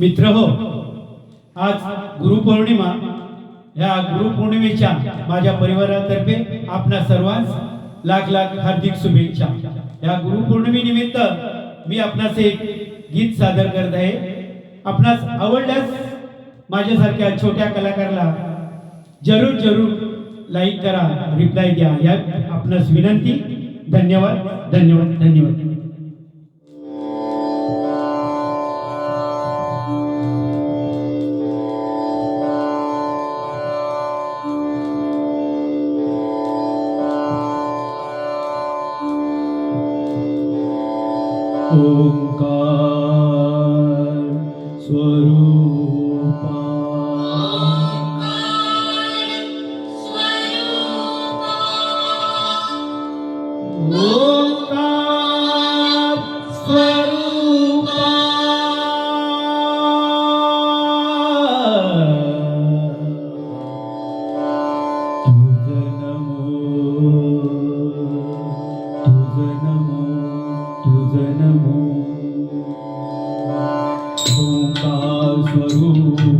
मित्र हो आज गुरुपौर्णिमा. ह्या गुरुपौर्णिमेच्या माझ्या परिवारातर्फे आपणा सर्वांस लाख लाख हार्दिक शुभेच्छा. या गुरुपौर्णिमेनिमित्त मी आपणास एक गीत सादर करत आहे. आपणास आवडल्यास माझ्यासारख्या छोट्या कलाकाराला जरूर जरूर लाईक करा रिप्लाय द्या. या आपणास विनंती. धन्यवाद धन्यवाद धन्यवाद. Senhor.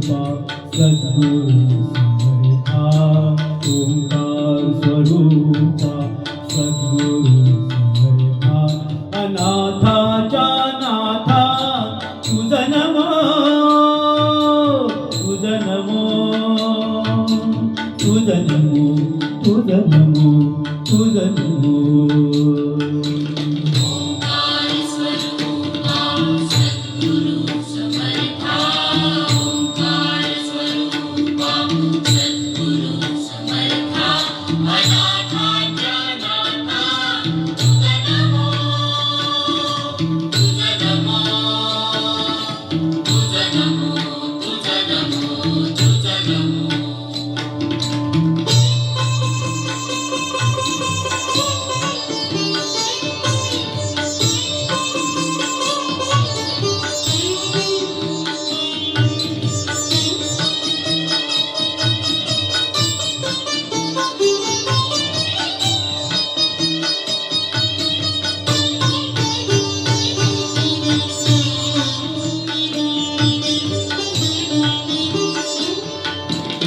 सद्गुरु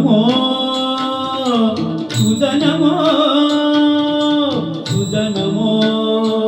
namo puja namo puja namo puja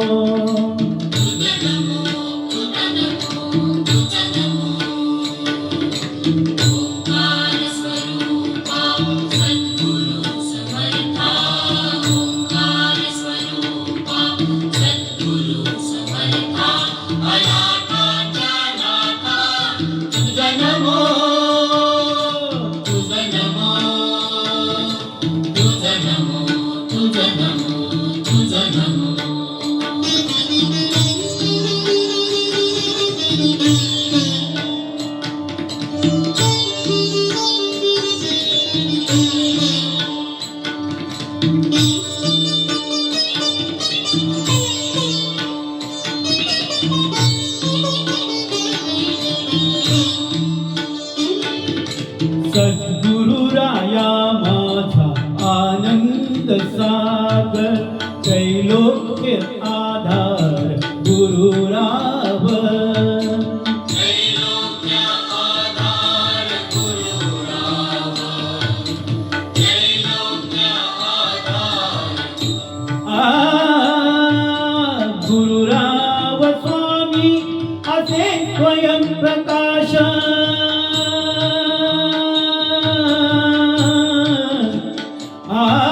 सागर त्रैलोक्य आधार गुरुराव आ गुरुराव स्वामी असे स्वयं प्रकाश गुरुराव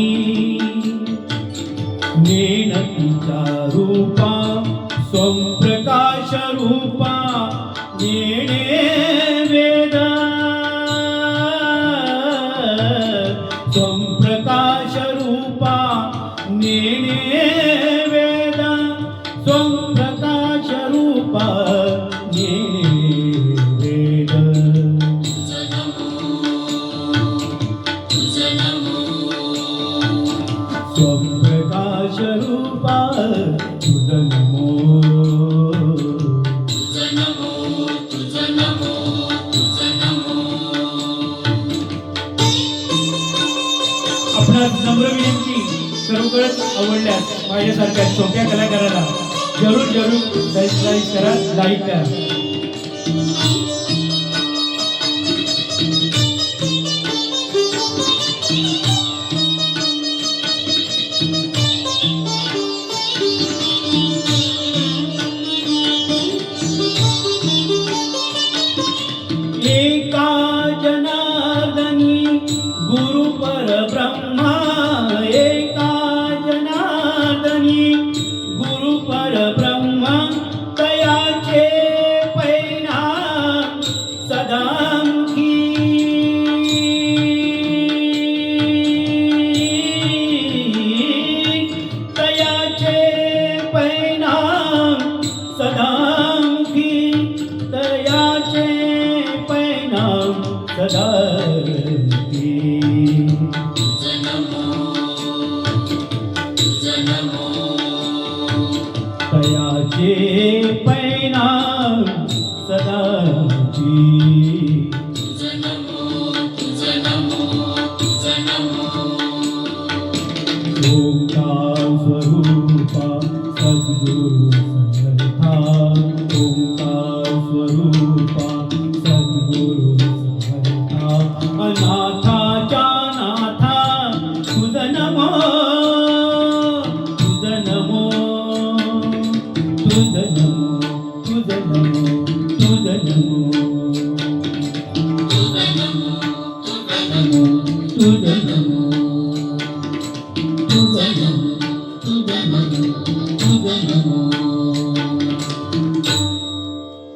त्वं प्रकाशरूपा नेणे वेद त्वं प्रकाशरूपा नेणे वेद त्वं प्रकाशरूपा नेणे खूपच आवडल्या माझ्यासारख्या छोट्या कलाकाराला जरूर जरूर करा लाईक करा. ಸದಾ భోజనము